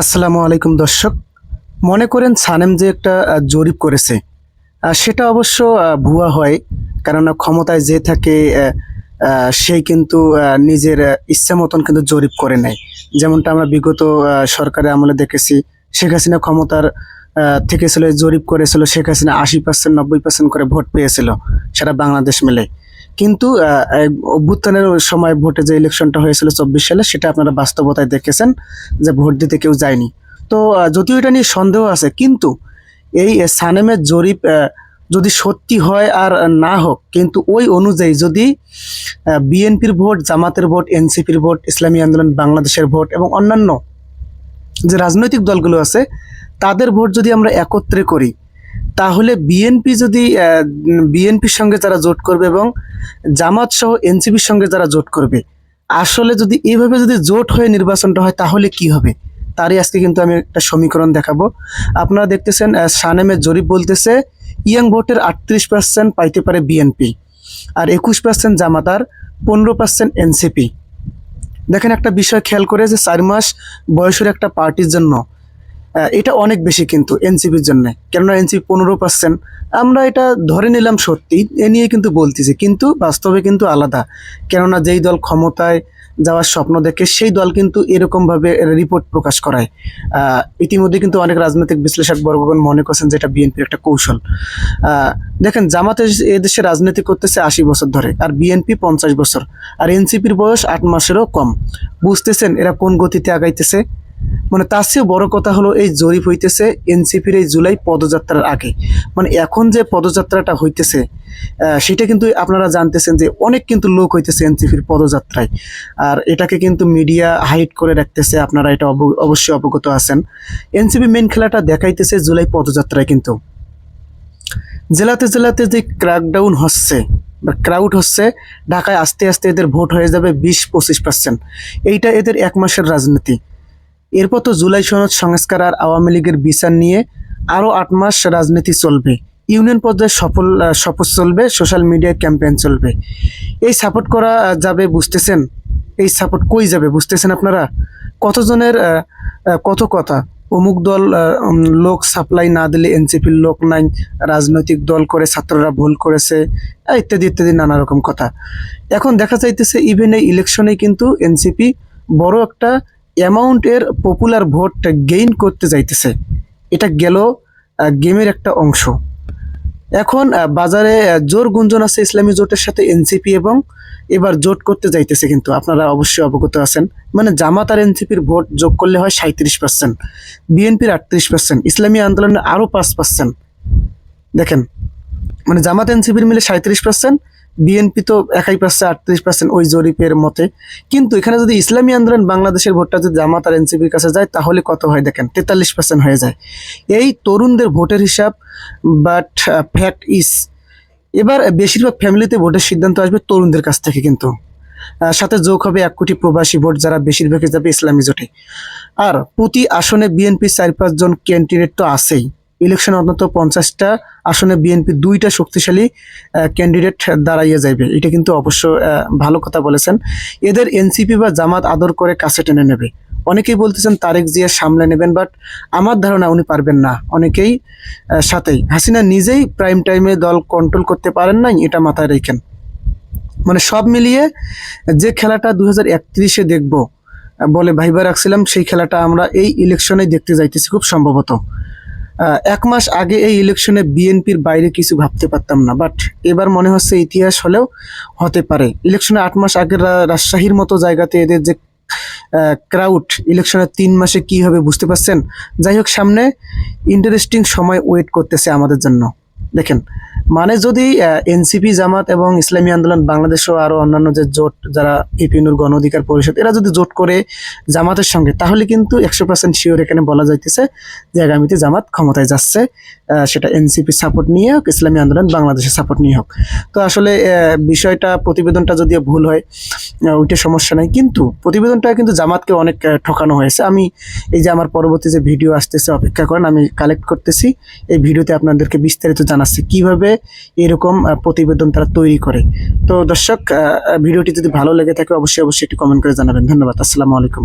আসসালামু আলাইকুম দর্শক। মনে করেন সানেম যে একটা জরিপ করেছে। সেটা অবশ্য ভুয়া হয়, কেননা ক্ষমতায় যে থাকে সেই কিন্তু নিজের ইচ্ছা মতন কিন্তু জরিপ করে নেয়। যেমনটা আমরা বিগত সরকারের আমলে দেখেছি, শেখ হাসিনা ক্ষমতার থেকে ছিল জরিপ করেছিল, শেখ হাসিনা আশি পার্সেন্ট নব্বই পার্সেন্ট করে ভোট পেয়েছিল সেটা বাংলাদেশ মিলে। কিন্তু অভ্যুত্থানের সময় ভোটে যে ইলেকশনটা হয়েছিল চব্বিশ সালে, সেটা আপনারা বাস্তবতায় দেখেছেন যে ভোট দিতে কেউ যায়নি। তো যদিও এটা নিয়ে সন্দেহ আছে, কিন্তু এই সানেমের জরিপ যদি সত্যি হয় আর না হোক, কিন্তু ওই অনুযায়ী যদি বিএনপির ভোট, জামাতের ভোট, এনসিপির ভোট, ইসলামী আন্দোলন, বাংলাদেশের ভোট এবং অন্যান্য যে রাজনৈতিক দলগুলো আছে, তাদের ভোট যদি আমরা একত্রে করি তাহলে বিএনপি যদি বিএনপির সঙ্গে যারা জোট করবে এবং জামাত সহ এনসিপির সঙ্গে যারা জোট করবে, আসলে যদি এইভাবে যদি জোট হয়ে নির্বাচনটা হয় তাহলে কি হবে? তারই আজকে কিন্তু আমি একটা সমীকরণ দেখাবো। আপনারা দেখতেছেন সানেমের জরিপ বলতেছে, ইয়াং ভোটের আটত্রিশ পার্সেন্ট পাইতে পারে বিএনপি আর একুশ পার্সেন্ট জামাত আর পনেরো পার্সেন্ট এনসিপি দেখেন একটা বিষয় খেয়াল করে যে চার মাস বয়সের একটা পার্টির জন্য এটা অনেক বেশি কিন্তু এনসিপির জন্য। কেননা এনসিপি পনেরো পার্সেন্ট আমরা এটা ধরে নিলাম সত্যি, এ নিয়ে কিন্তু বলতেছি, কিন্তু বাস্তবে কিন্তু আলাদা। কেননা যেই দল ক্ষমতায় যাওয়ার স্বপ্ন দেখে, সেই দল কিন্তু এরকমভাবে রিপোর্ট প্রকাশ করায়। ইতিমধ্যে কিন্তু অনেক রাজনৈতিক বিশ্লেষক বর্গগণ মনে করছেন যে এটা বিএনপির একটা কৌশল। দেখেন, জামাতে এদেশে রাজনীতি করতেছে আশি বছর ধরে, আর বিএনপি পঞ্চাশ বছর। আর এনসিপির বয়স আট মাসেরও কম। বুঝতেছেন এরা কোন গতিতে আগাইতেছে? মানে তার চেয়েও বড় কথা হলো এই জরিপ হইতেছে এনসিপির এই জুলাই পদযাত্রার আগে। মানে এখন যে পদযাত্রাটা হইতেছে সেটা কিন্তু আপনারা জানতেছেন যে অনেক কিন্তু লোক হইতেছে এনসিপির পদযাত্রায়। আর এটাকে কিন্তু মিডিয়া হাইড করে রাখতেছে, আপনারা এটা অব- অবশ্যই অবগত আছেন। এনসিপি মেন খেলাটা দেখাইতেছে জুলাই পদযাত্রায় কিন্তু। জেলাতে জেলাতে যে ক্র্যাকডাউন হচ্ছে, বা ক্রাউড হচ্ছে, ঢাকায় আস্তে আস্তে এদের ভোট হয়ে যাবে বিশ পঁচিশ পার্সেন্ট এইটা এদের এক মাসের রাজনীতি। এরপর তো জুলাই সনদ সংস্কার আর আওয়ামী লীগের বিচার নিয়ে আরও আট মাস রাজনীতি চলবে। ইউনিয়ন পর্যায়ে সফল শপথ চলবে, সোশ্যাল মিডিয়ায় ক্যাম্পেইন চলবে। এই সাপোর্ট করা যাবে বুঝতেছেন? এই সাপোর্ট কই যাবে বুঝতেছেন আপনারা? কতজনের কত কথা? অমুক দল লোক সাপ্লাই না দিলে এনসিপির লোক নাই, রাজনৈতিক দল করে ছাত্ররা ভুল করেছে ইত্যাদি ইত্যাদি, নানা রকম কথা। এখন দেখা যাইতেছে ইভেন এই ইলেকশনে কিন্তু এনসিপি বড় একটা অ্যামাউন্টের পপুলার ভোট গেইন করতে যাইতেছে। এটা গেল গেমের একটা অংশ। এখন বাজারে জোর গুঞ্জন আছে ইসলামী জোটের সাথে এনসিপি এবং এবার জোট করতে যাইতেছে কিন্তু। আপনারা অবশ্যই অবগত আছেন। মানে জামাত আর এনসিপির ভোট যোগ করলে হয় সাঁত্রিশ পার্সেন্ট বিএনপির আটত্রিশ পার্সেন্ট ইসলামী আন্দোলনের আরও পাঁচ পার্সেন্ট দেখেন মানে জামাত এনসিপির মিলে সাঁত্রিশ পার্সেন্ট বিএনপি তো একাই পাচ্ছে, আটত্রিশ পার্সেন্ট ওই জরিপের মতে। কিন্তু এখানে যদি ইসলামী আন্দোলন বাংলাদেশের ভোটটা যদি জামাত আর এনসিপির কাছে যায়, তাহলে কত হয় দেখেন? তেতাল্লিশ পার্সেন্ট হয়ে যায়। এই তরুণদের ভোটের হিসাব বাট ফ্যাক্ট ইস এবার বেশিরভাগ ফ্যামিলিতে ভোটের সিদ্ধান্ত আসবে তরুণদের কাছ থেকে কিন্তু। সাথে যোগ হবে এক কোটি প্রবাসী ভোট যারা বেশিরভাগই যাবে ইসলামী জোটে। আর প্রতি আসনে বিএনপি চার পাঁচজন ক্যান্ডিডেট তো আছেই। ইলেকশনে অন্তত পঞ্চাশটা আসনে বিএনপি দুইটা শক্তিশালী ক্যান্ডিডেট দাঁড়াইয়া যাইবে। এটা কিন্তু অবশ্য ভালো কথা বলেছেন। এদের এনসিপি বা জামাত আদর করে কাছে টেনে নেবে। অনেকেই বলতেছেন তারেক জিয়া সামলে নেবেন, বাট আমার ধারণা উনি পারবেন না। অনেকেই সাথেই। হাসিনা নিজেই প্রাইম টাইমে দল কন্ট্রোল করতে পারেন নাই, এটা মাথায় রেখেন। মানে সব মিলিয়ে যে খেলাটা দু হাজার একত্রিশে দেখব, বলে ভাইবা রাখছিলাম, সেই খেলাটা আমরা এই ইলেকশনে দেখতে যাইতেছি খুব সম্ভবত। এক মাস আগে এই ইলেকশনে বিএনপির বাইরে কিছু ভাবতে পারতাম না বাট এবার মনে হচ্ছে ইতিহাস হলেও হতে পারে। ইলেকশনে আট মাস আগে রা- রাজশাহীর মতো জায়গাতে এদের যে ক্রাউড ইলেকশনের তিন মাসে কি হবে বুঝতে পারছেন? যাই হোক, সামনে ইন্টারেস্টিং সময় ওয়েট করতেছে আমাদের জন্য। দেখেন মানে যদি এনসিপি, জামাত এবং ইসলামী আন্দোলন, বাংলাদেশ ও আরও অন্যান্য যে জোট যারা ইপিনুর গণ অধিকার পরিষদ, এরা যদি জোট করে জামাতের সঙ্গে, তাহলে কিন্তু একশো পার্সেন্ট শিওর এখানে বলা যাইতেছে যে আগামীতে জামাত ক্ষমতায় যাচ্ছে সেটা এনসিপি সাপোর্ট নিয়ে হোক, ইসলামী আন্দোলন বাংলাদেশের সাপোর্ট নিয়ে হোক। তো আসলে বিষয়টা, প্রতিবেদনটা যদিও ভুল হয় ওইটা সমস্যা নাই, কিন্তু প্রতিবেদনটা কিন্তু জামাতকে অনেক ঠকানো হয়েছে। আমি এই যে আমার পরবর্তী যে ভিডিও আসতেছে, অপেক্ষা করেন, আমি কালেক্ট করতেছি। এই ভিডিওতে আপনাদেরকে বিস্তারিত জানাচ্ছি কীভাবে এরকম প্রতিবেদন তারা তৈরি করে। তো দর্শক ভিডিওটি যদি ভালো লেগে থাকে, অবশ্যই অবশ্যই একটি কমেন্ট করে জানাবেন। ধন্যবাদ, আসসালামু আলাইকুম।